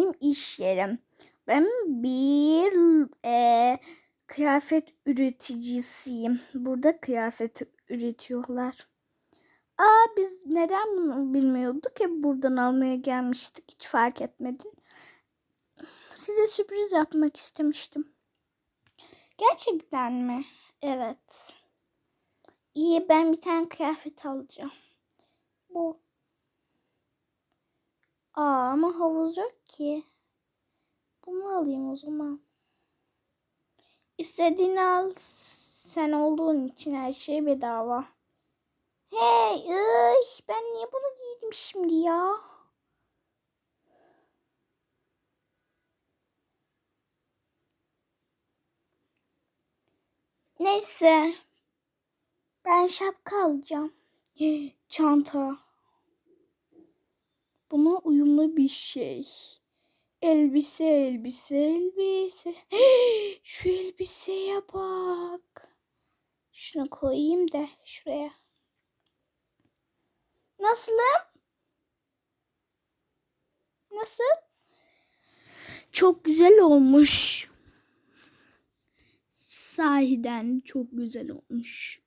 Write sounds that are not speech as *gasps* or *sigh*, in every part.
benim iş yerim. Ben bir e, kıyafet üreticisiyim. Burada kıyafet üretiyorlar. Aa biz neden bunu bilmiyorduk ki buradan almaya gelmiştik hiç fark etmedin. Size sürpriz yapmak istemiştim. Gerçekten mi? Evet. İyi ben bir tane kıyafet alacağım. Bu. Aa ama havuz yok ki. Bunu alayım o zaman. İstediğini al. Sen olduğun için her şey bedava. Hey, ıy, ben niye bunu giydim şimdi ya? Neyse. Ben şapka alacağım. *gasps* Çanta. Buna uyumlu bir şey. Elbise, elbise, elbise. *gasps* Şu elbiseye bak. Şunu koyayım da şuraya. Nasılım? Nasıl? Çok güzel olmuş. Sahiden çok güzel olmuş.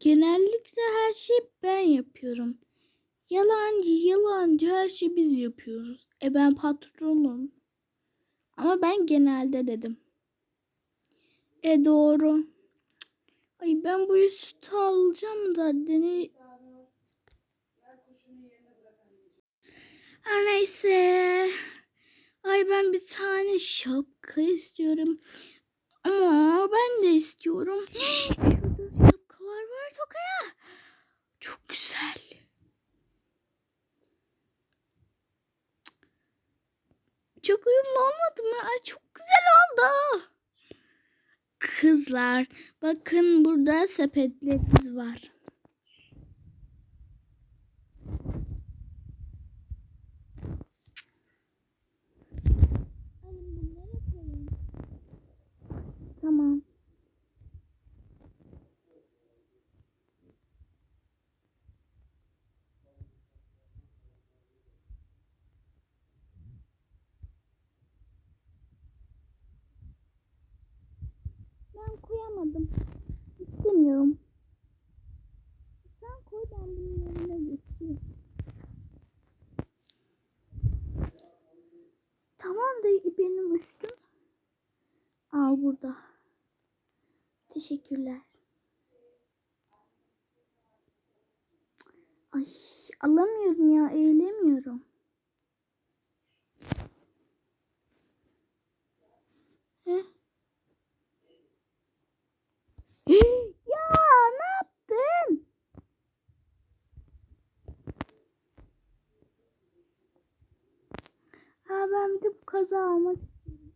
Genellikle her şeyi ben yapıyorum. Yalancı, yalancı her şeyi biz yapıyoruz. E ben patronum. Ama ben genelde dedim. E doğru. Ay ben bu üstü alacağım da dene... Her neyse. Ay ben bir tane şapka istiyorum. Ama ben de istiyorum. *gasps* Şapkalar var Tokaya. Çok güzel. Çok uyumlu olmadı mı? Ay çok güzel oldu. Kızlar bakın burada sepetlerimiz var. Ben koyamadım. İstemiyorum. Sen koy ben bunun yerine geçeyim. Tamam da benim üstüm. Al burada. Teşekkürler. Ay alamıyorum ya eğilemiyorum. Heh. ya ne yaptın? Ha ben bir de bu kaza almak istiyorum.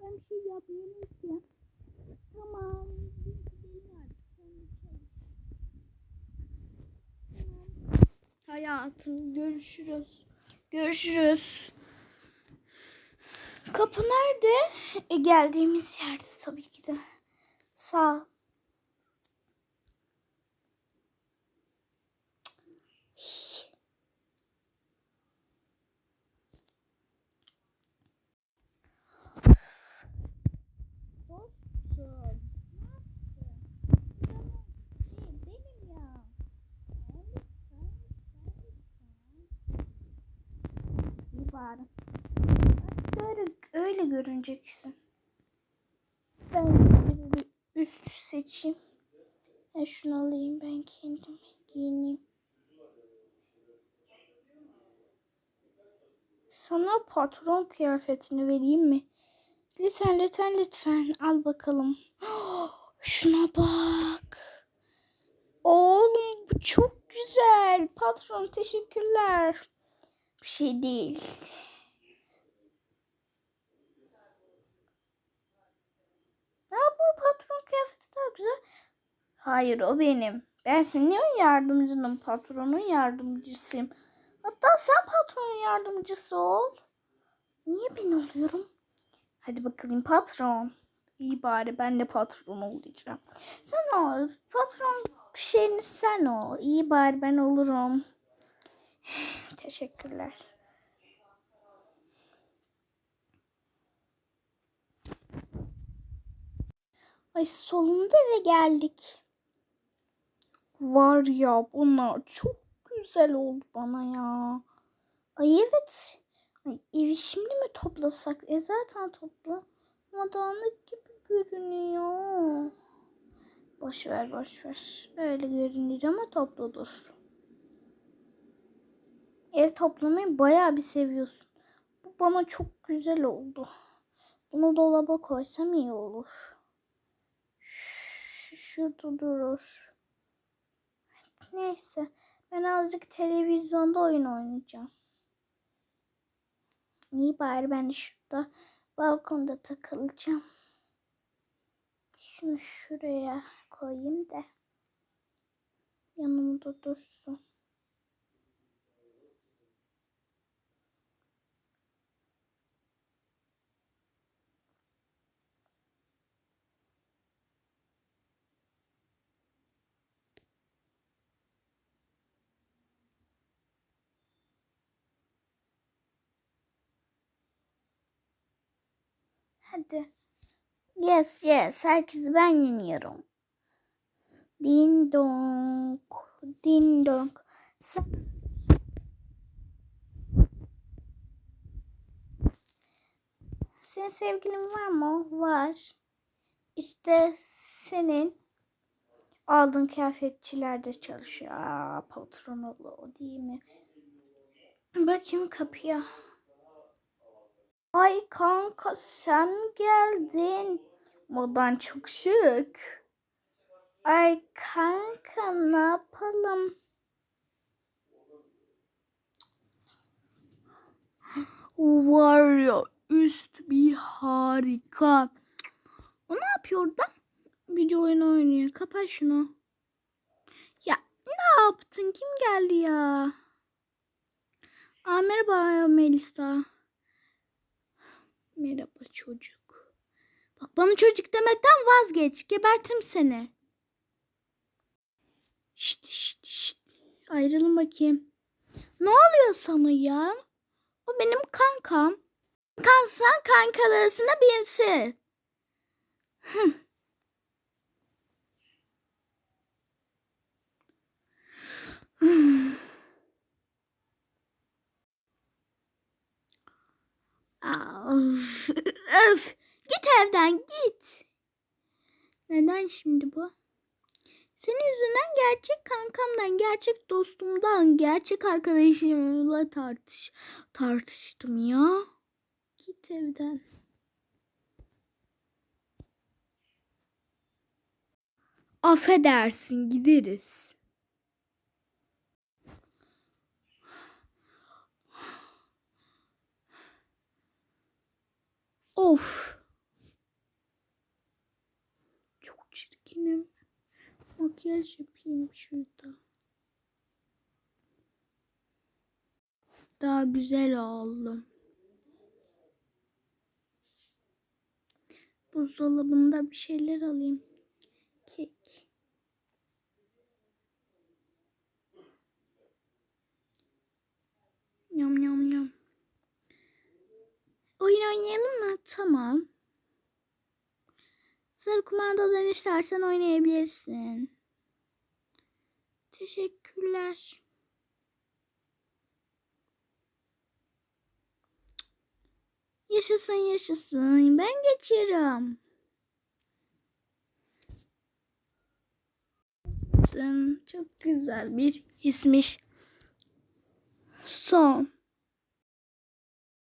Ben bir şey yapmıyorum ki. Çalış. Tamam. Hayatım görüşürüz. Görüşürüz. Kapı nerede? E, geldiğimiz yerde tabii ki de. Sağ ol. Dostum, ne yaptın? Tamam. Hey, benim ya. Ya lütfen, lütfen, lütfen. İyi bari. Öyle, öyle görüneceksin. Ben bir üst seçeyim. Ben şunu alayım ben kendim giyineyim. Sana patron kıyafetini vereyim mi? Lütfen lütfen lütfen al bakalım. *gasps* Şuna bak. Oğlum bu çok güzel. Patron teşekkürler. Bir şey değil. Ya bu patron kıyafeti daha güzel. Hayır o benim. Ben senin yardımcının patronun yardımcısıyım. Hatta sen patronun yardımcısı ol. Niye ben oluyorum? Hadi bakalım patron. İyi bari ben de patron olacağım. Sen ol. Patron şeyini sen ol. İyi bari ben olurum. Teşekkürler. Ay sonunda eve geldik. Var ya bunlar çok güzel oldu bana ya. Ay evet. Ay evi şimdi mi toplasak? E zaten topla. Ama gibi görünüyor. Boş ver boş ver. Öyle görünür ama toplu dur. Ev toplamayı bayağı bir seviyorsun. Bu bana çok güzel oldu. Bunu dolaba koysam iyi olur. Ş- Şurada durur. Neyse. Ben azıcık televizyonda oyun oynayacağım. İyi bari ben şurada balkonda takılacağım. Şunu şuraya koyayım da yanımda dursun. Hadi. Yes yes herkesi ben yeniyorum. Din dong. Din dong. Sen... Senin sevgilin var mı? Var. İşte senin aldığın kıyafetçilerde çalışıyor. Aa, patron o değil mi? Bakayım kapıya. Ay kanka sen geldin? Modan çok şık. Ay kanka ne yapalım? *gasps* Var ya üst bir harika. O ne yapıyor orada? Video oyunu oynuyor. Kapat şunu. Ya ne yaptın? Kim geldi ya? Aa, merhaba Melisa. Merhaba çocuk. Bak bana çocuk demekten vazgeç. Gebertim seni. Şşt şşt şşt. Ayrılın bakayım. Ne oluyor sana ya? O benim kankam. Kansan kankalar arasında birisi. Hıh. Of, öf. Git evden git. Neden şimdi bu? Senin yüzünden gerçek kankamdan, gerçek dostumdan, gerçek arkadaşımla tartış tartıştım ya. Git evden. Affedersin gideriz. Of. Çok çirkinim. Makyaj yapayım şurada. Daha güzel oldum. Buzdolabında bir şeyler alayım. Kek. Tamam. Sarı kumandadan istersen oynayabilirsin. Teşekkürler. Yaşasın yaşasın. Ben geçiyorum. Çok güzel bir hismiş. Son.